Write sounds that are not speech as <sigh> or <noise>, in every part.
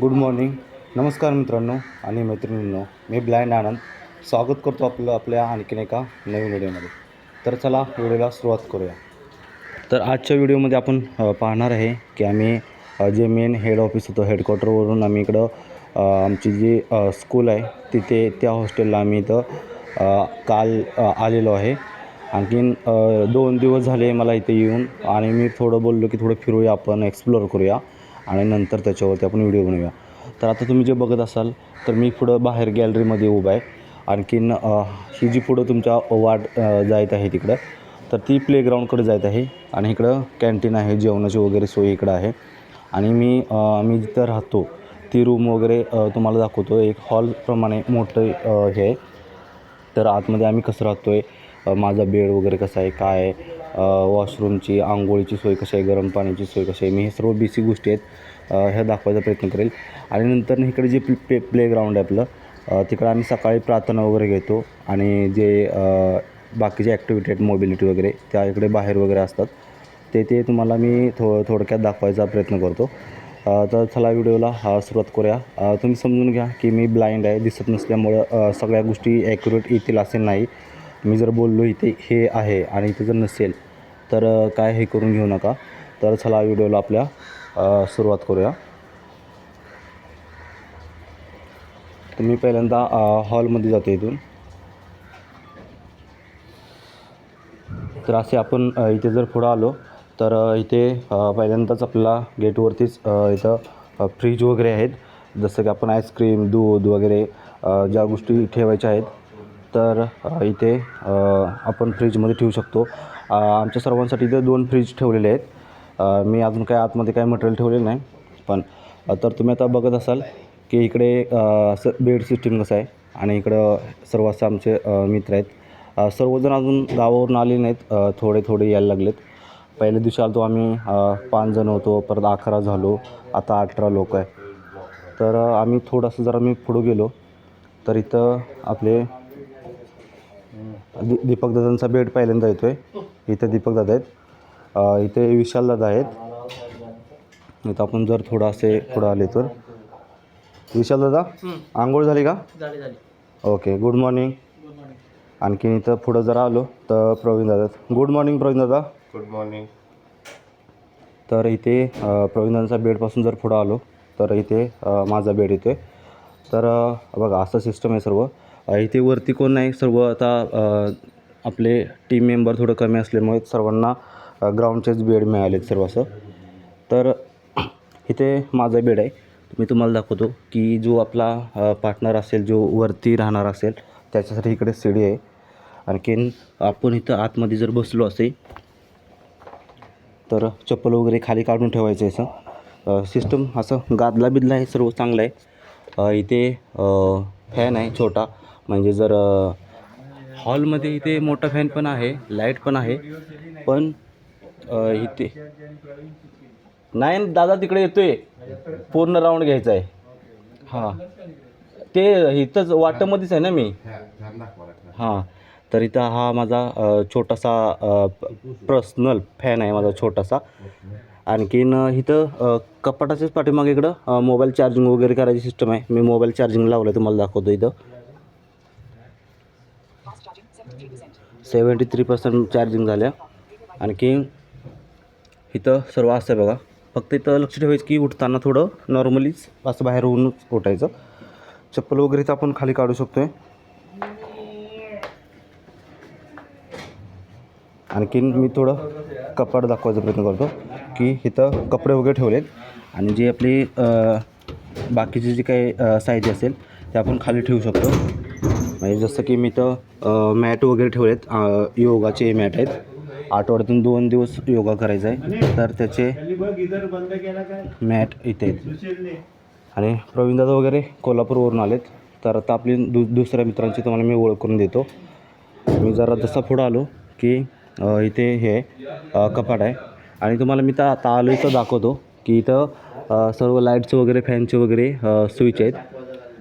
Good morning. नमस्कार मित्रांनो आणि मैत्रिणींनो मी ब्लाइंड आनंद. स्वागत करतो आपलं आपल्या आणखीन एका नवीन व्हिडिओमध्ये. तर चला व्हिडिओला सुरुवात करूया. तर आजच्या व्हिडिओमध्ये आपण पाहणार आहे की आम्ही जे मेन हेड ऑफिस होतं हेडक्वार्टरवरून आम्ही इकडं आमची जी स्कूल आहे तिथे त्या हॉस्टेलला आम्ही इथं काल आलेलो आहे. आणखीन दोन दिवस झाले मला इथे येऊन आणि मी थोडं बोललो की थोडं फिरूया आपण एक्सप्लोअर करूया. आणि नंतर त्याच्यावरती आपण व्हिडिओ बनवूया. तर आता तुम्ही जे बघत असाल तर मी पुढं बाहेर गॅलरीमध्ये उभा आहे. आणखीन ही जी पुढं तुमच्या वाट जायत आहे तिकडं तर ती प्लेग्राऊंडकडे जायत आहे. आणि इकडं कॅन्टीन आहे जेवणाची वगैरे सोय इकडं आहे. आणि मी मी आम्ही जिथं राहतो ती रूम वगैरे तुम्हाला दाखवतो एक हॉलप्रमाणे मोठं हे आहे. तर आतमध्ये आम्ही कसं राहतो आहे माझा बेड वगैरे कसा आहे काय आहे वॉशरूमची आंघोळीची सोय कशी आहे गरम पाण्याची सोय कशी आहे मी हे सर्व बेसिक गोष्टी आहेत ह्या दाखवायचा प्रयत्न करेल. आणि नंतर इकडे जे प्ले प्ले प्लेग्राऊंड आहे आपलं तिकडं आम्ही सकाळी प्रार्थना वगैरे घेतो आणि जे बाकीचे ॲक्टिव्हिटी आहेत मोबिलिटी वगैरे त्या इकडे बाहेर वगैरे असतात ते ते तुम्हाला मी थो थोडक्यात दाखवायचा प्रयत्न करतो. तर चला व्हिडिओला हा सुरुवात करूया. तुम्ही समजून घ्या की मी ब्लाइंड आहे दिसत नसल्यामुळं सगळ्या गोष्टी ॲक्युरेट येतील असेल नाही. मी जर बोललो इथे हे आहे आणि इथे जर नसेल तर काय हे करून घेऊ नका. तर चला व्हिडिओला आपल्या सुरुवात करूया. तर मी पहिल्यांदा हॉलमध्ये जातो इथून. तर असे आपण इथे जर पुढं आलो तर इथे पहिल्यांदाच आपल्याला गेटवरतीच इथं फ्रीज वगैरे आहेत. जसं की आपण आईस्क्रीम दूध वगैरे ज्या गोष्टी ठेवायच्या आहेत तर इथे आपण फ्रीजमध्ये ठेवू शकतो. आमच्या सर्वांसाठी इथे दोन फ्रीज ठेवलेले आहेत. मी अजून काय आतमध्ये काय मटेरियल ठेवलेलं नाही. पण तर तुम्ही आता बघत असाल की इकडे असं बेड सिस्टीम कसं आहे आणि इकडं सर्व असं आमचे मित्र आहेत. सर्वजण अजून गावावरून आले नाहीत. थोडे थोडे यायला लागलेत. पहिल्या दिवशी आलो आम्ही पाच जण होतो. परत अकरा झालो. आता अठरा लोक आहे तर आम्ही थोडंसं जरा मी पुढं गेलो. तर इथं आपले दि दीपक दादांचा बेड पहिल्यांदा येतो आहे इथे दीपक दादा आहेत. इथे विशाल दादा आहेत. इथं आपण जर थोडं असे पुढं आले तर. विशाल दादा आंघोळ झाली का? झाली झाली. Okay good morning. Good morning. आणखीन इथं पुढं जरा आलो तर प्रवीण दादा गुड मॉर्निंग प्रवीण दादा. Good morning. तर इथे प्रवीण दादांचा बेडपासून जर पुढं आलो तर इथे माझा बेड येतो आहे तर बघा असं सिस्टम आहे सर्व. इथे वरती कोण नाही. सर्व आता आपले टीम मेंबर थोडं कमी असल्यामुळे सर्वांना ग्राउंडचेच बेड मिळालेत सर्व असं. तर <clears throat> इथे माझा बेड आहे. मी तुम्हाला दाखवतो की जो आपला पार्टनर असेल जो वरती राहणार असेल त्याच्यासाठी इकडे सीडी आहे. आणखीन आपण इथं आतमध्ये जर बसलो असेल तर चप्पल वगैरे खाली काढून ठेवायचं आहे असं. सिस्टम असं गादला बिदला आहे सर्व चांगलं आहे. इथे फॅन आहे छोटा. म्हणजे जर हॉलमध्ये इथे मोठा फॅन पण आहे लाइट पण आहे पण इथे नाही दादा तिकडे येतोय. पूर्ण राऊंड घ्यायचा आहे. हां. ते इथंच वाटमध्येच आहे ना मी? हां. तर इथं हा माझा छोटासा पर्सनल फॅन आहे माझा छोटासा. आणखीन इथं कपाटाच्याच पाठीमागे इकडं मोबाईल चार्जिंग वगैरे करायची सिस्टम आहे. मी मोबाईल चार्जिंग लावलं आहे तुम्हाला दाखवतो इथं. सेवन्टी थ्री पर्सेंट चार्जिंग झाल्या. आणखी इथं सर्व असतं बघा. फक्त इथं लक्ष ठेवायचं की उठताना थोडं नॉर्मलीच असं बाहेर होऊनच उठायचं. चप्पल वगैरे तर आपण खाली काढू शकतो आहे आणखीन मी थोडं कपाट दाखवायचा प्रयत्न करतो की इथं कपडे वगैरे ठेवलेत. आणि जे आपली बाकीची जी काही साहित्य असेल ते आपण खाली ठेवू शकतो. म्हणजे जसं की मी तर मॅट वगैरे ठेवलेत योगाचे मॅट आहेत. आठवड्यातून दोन दिवस योगा करायचा आहे. तर त्याचे मॅट इथे आहेत. आणि प्रवीणदादा वगैरे कोल्हापूरवरून आलेत. तर आता आपली दु दुसऱ्या मित्रांची तुम्हाला मी ओळख करून देतो. मी जरा जसा पुढं आलो की इथे हे कपाट आहे. आणि तुम्हाला मी तर आता आलो इथं दाखवतो की इथं सर्व लाईटचं वगैरे फॅनचे वगैरे स्विच आहेत.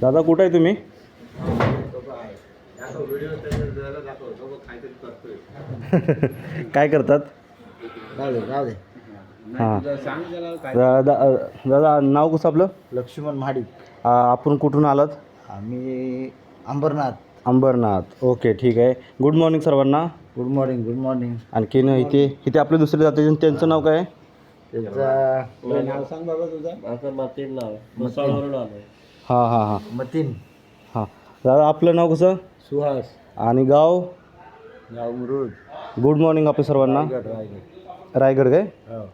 दादा कुठं आहे तुम्ही? <laughs> काय करतात? हां. सांग त्याला काय दादा दादा नाव कसं आपलं? लक्ष्मण महाडिक आ, आपण कुठून आलात? आम्ही अंबरनाथ. अंबरनाथ. ओके ठीक आहे. गुड मॉर्निंग सर्वांना. गुड मॉर्निंग गुड मॉर्निंग आणखीन इथे इथे आपले दुसरे जाते त्यांचं नाव काय? आहे त्याचा नाव सांग बाबा तुझं. हां हां हां. मतीन. हां. दादा आपलं नाव कसं? सुहास. आणि गाव? गाव मुरुड. गुड मॉर्निंग आपल्या सर्वांना. रायगड रायगड. रायगड काय? हो.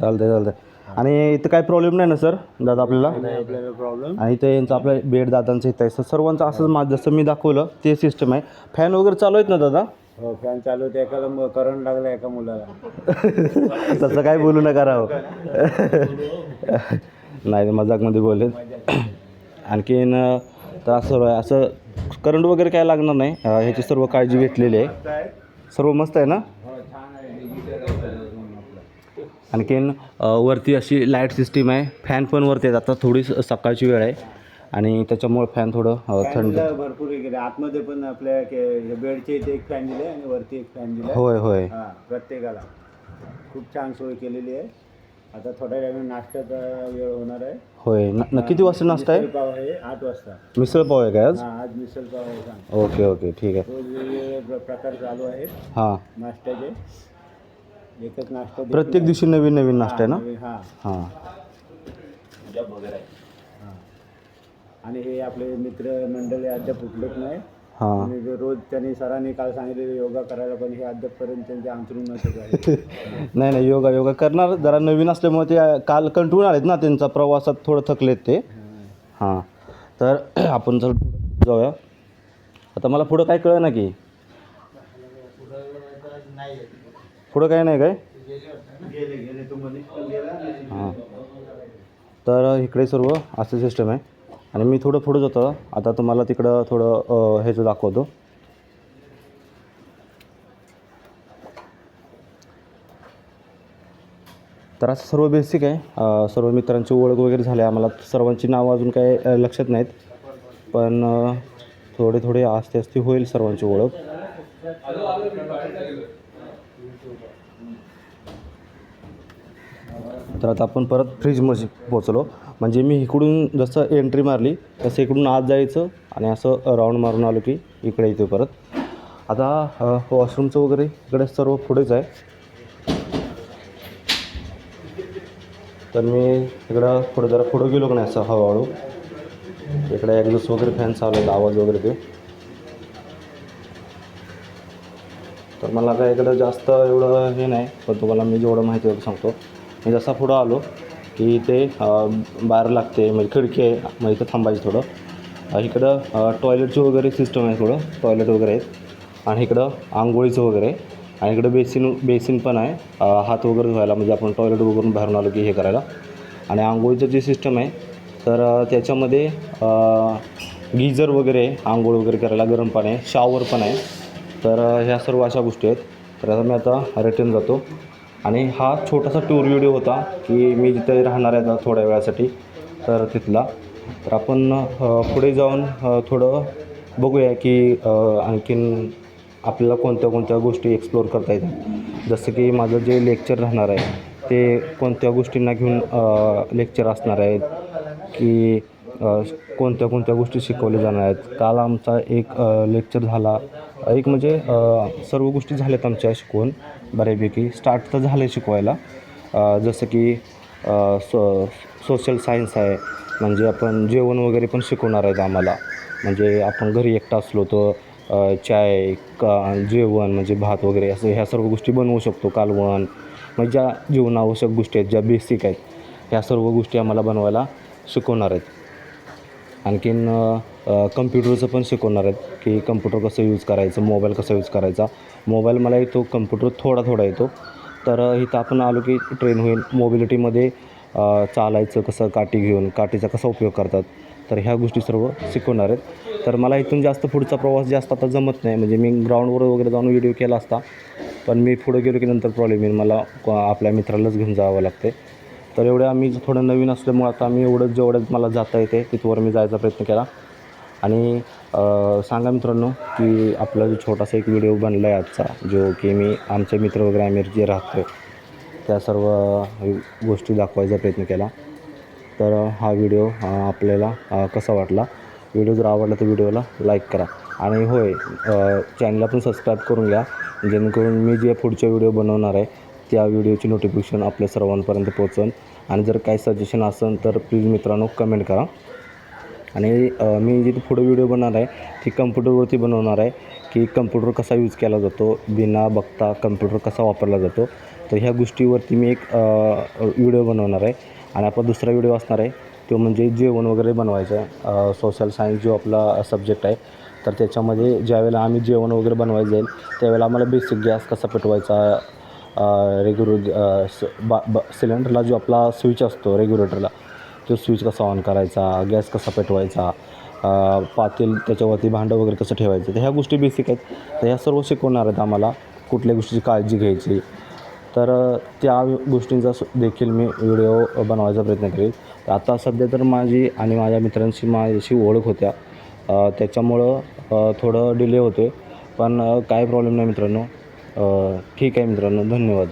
चालतंय चालतंय. आणि इथं काय प्रॉब्लेम नाही ना सर दादा आपल्याला? आपल्याला प्रॉब्लेम आणि इथं यांचं आपलं बेड दादांचं इथं आहे. सर्वांचं असंच मा जसं मी दाखवलं ते सिस्टम आहे. फॅन वगैरे चालू आहेत ना दादा? हो फॅन चालू होते एकाला करंट लागला एका मुलाला. <laughs> तसं काय बोलू नका राव. <laughs> नाही ते मजाकमध्ये बोलले. आणखीन अं, तर असं सर्व आहे असं करंट वगैरे काय लागणार नाही. ह्याची सर्व काळजी घेतलेली आहे. सर्व मस्त आहे ना? आणखीन वरती अशी लाइट सिस्टीम आहे. फॅन पण वरती आहेत. आता थोडी सकाळची वेळ आहे. आणि त्याच्यामुळे फॅन थोडं थंड. भरपूर आतमध्ये पण आपल्या के- बेडच्या इथे एक फॅन दिले आणि वरती एक फॅन दिला होय होय. हा प्रत्येकाला. खूप छान सोय केलेली आहे. आता थोड्या वेळाने नाश्त्याचा वेळ होणार आहे. होय. न न- किती वाजता नाश्ता आहे? आठ वाजता. मिसळ पाव आहे काय आज? हा आज मिसळ पाव आहे सांग. ओके ओके ठीक आहे. रोज वेगवेगळे प्र- प्रकार चालू आहेत. हां. नाश्त्याचे. एकच नाश्ता प्रत्येक दिवशी नवीन नवीन नाश्ता आहे ना. हा. हां. हा. आणि हे आपले मित्र मंडळी अद्याप उठलेच नाही. हां. आणि जे रोज त्यांनी सरांनी काल सांगितलेलं योगा करायला पण हे अद्यापपर्यंत त्यांचे अंतरुणातच आहे <laughs> नाही नाही योगा योगा करणार. जरा नवीन असल्यामुळे ते काल कंटून आलेत ना त्यांचा प्रवासात थोडं थकलेत ते. हां. तर <clears throat> आपण जर पुढं जाऊया. आता मला पुढं काय कळलं ना की? पुढं काय नाही काय? गेले गेले. तू मनीष पण गेला. आणि हां. तर इकडे सर्व असं सिस्टम आहे. आणि मी थोडं पुढं जातो. आता तुम्हाला तिकडं थोडं ह्याचं दाखवतो. तर असं सर्व बेसिक आहे. सर्व मित्रांची ओळख वगैरे झाली आम्हाला सर्वांची नावं अजून काय लक्षात नाहीत. पण थोडे थोडे आस्ते आस्ते होईल सर्वांची ओळख. तर आता आपण परत फ्रीजमध्ये पोचलो म्हणजे मी इकडून जसं एंट्री मारली तसं इकडून आत जायचं आणि असं राऊंड मारून आलो की इकडे येतो परत. आता वॉशरूमचं वगैरे इकडे सर्व पुढेच आहे. तर मी इकडं पुढे जरा पुढं गेलो की नाही असं हळूहळू. इकडे एक्झॉस्ट वगैरे फॅन चालू आहेत आवाज वगैरे ते. तर मला काय इकडं जास्त एवढं हे नाही पण तुम्हाला मी जेवढं माहिती होतं सांगतो. मी जसा पुढं आलो की इथे बार लागते म्हणजे खिडकी आहे मग इथं थांबायचं थोडं. इकडं टॉयलेटची वगैरे सिस्टम आहे थोडं टॉयलेट वगैरे आहेत. आणि इकडं आंघोळीचं वगैरे आणि इकडं बेसिन बेसिन पण आहे. हात वगैरे धुवायला म्हणजे आपण टॉयलेट वगैरे बाहेरून आलो की हे करायला. आणि आंघोळीचं जे सिस्टम आहे तर त्याच्यामध्ये गिझर वगैरे आहे आंघोळ वगैरे करायला गरम पाणी आहे शॉवर पण आहे. तर ह्या सर्व अशा गोष्टी आहेत. तर आता मी आता रिटर्न जातो. आणि हा छोटासा टूर व्हिडिओ होता की मी जिथे राहणार आहे आता थोड्या वेळासाठी तर तिथला. तर आपण पुढे जाऊन थोडं बघूया की आणखीन आपल्याला कोणत्या कोणत्या गोष्टी एक्सप्लोअर करता येतात. जसं की माझं जे लेक्चर राहणार आहे ते कोणत्या गोष्टींना घेऊन लेक्चर असणार आहेत की कोणत्या कोणत्या गोष्टी शिकवल्या जाणार आहेत. काल आमचा एक लेक्चर झाला. एक म्हणजे सर्व गोष्टी झाल्यात आमच्या शिकवून. बऱ्यापैकी स्टार्ट तर झालं आहे शिकवायला जसं की सो सोशल सायन्स आहे. म्हणजे आपण जेवण वगैरे पण शिकवणार आहेत आम्हाला. म्हणजे आपण घरी एकटा असलो तर चाय का जेवण म्हणजे भात वगैरे असं ह्या सर्व गोष्टी बनवू शकतो. कालवण म्हणजे ज्या जीवनावश्यक गोष्टी आहेत ज्या बेसिक आहेत ह्या सर्व गोष्टी आम्हाला बनवायला शिकवणार आहेत. आणखीन कम्प्युटरचं पण शिकवणार आहेत की कम्प्युटर कसं यूज करायचं मोबाईल कसा यूज करायचा. मोबाईल मला येतो कम्प्युटर थोडा थोडा येतो. तर इथं आपण आलो की ट्रेन होईल. मोबिलिटीमध्ये चालायचं कसं काठी घेऊन काठीचा कसा उपयोग करतात. तर ह्या गोष्टी सर्व शिकवणार आहेत. तर मला इथून जास्त पुढचा प्रवास जास्त आता जमत नाही. म्हणजे मी ग्राउंडवर वगैरे जाऊन व्हिडिओ केला असता. पण मी पुढे गेलो की नंतर प्रॉब्लेम येईल. मला आपल्या मित्रालाच घेऊन जावं लागते तर एवढ्या आम्ही थोडं नवीन असल्यामुळे आता आम्ही एवढं जेवढं मला जाता येते तिथवर मी जायचा प्रयत्न केला. आणि सांगा मित्रांनो की आपला जो छोटासा एक व्हिडिओ बनला आहे आजचा जो की मी आमचे मित्र वगैरे आम्ही जे राहतो त्या सर्व गोष्टी दाखवायचा प्रयत्न केला. तर हा व्हिडिओ आपल्याला कसा वाटला? व्हिडिओ जर आवडला तर व्हिडिओला लाईक करा. आणि होय चॅनलला पण सबस्क्राईब करून घ्या. जेणेकरून मी जे पुढचे व्हिडिओ बनवणार आहे त्या व्हिडिओची नोटिफिकेशन आपल्या सर्वांपर्यंत पोहोचवून आणि जर काही सजेशन असेल तर प्लीज मित्रांनो कमेंट करा. आणि मी जिथे पुढे व्हिडिओ बनवणार आहे ती कम्प्युटरवरती बनवणार आहे की कम्प्युटर कसा यूज केला जातो बिना बघता कम्प्युटर कसा वापरला जातो. तर ह्या गोष्टीवरती मी एक व्हिडिओ बनवणार आहे. आणि आपला दुसरा व्हिडिओ असणार आहे तो म्हणजे जेवण वगैरे बनवायचं आहे. सोशल सायन्स जो आपला सब्जेक्ट आहे तर त्याच्यामध्ये ज्यावेळेला आम्ही जेवण वगैरे बनवायचं जाईल त्यावेळेला आम्हाला बेसिक गॅस कसा पेटवायचा रेग्युलर बा ब सिलेंडरला जो आपला स्विच असतो रेग्युलेटरला तो स्विच कसा ऑन करायचा गॅस कसा पेटवायचा पातेल त्याच्यावरती भांडं वगैरे कसं ठेवायचं तर ह्या गोष्टी बेसिक आहेत. तर ह्या सर्व शिकवणार आहेत आम्हाला कुठल्या गोष्टीची काळजी घ्यायची. तर त्या गोष्टींचा देखील मी व्हिडिओ बनवायचा प्रयत्न करेल तर आता सध्या तर माझी आणि माझ्या मित्रांशी माझ्याशी ओळख होत्या. त्याच्यामुळं थोडं डिले होते पण काय प्रॉब्लेम नाही मित्रांनो. ठीक आहे मित्रांनो. धन्यवाद.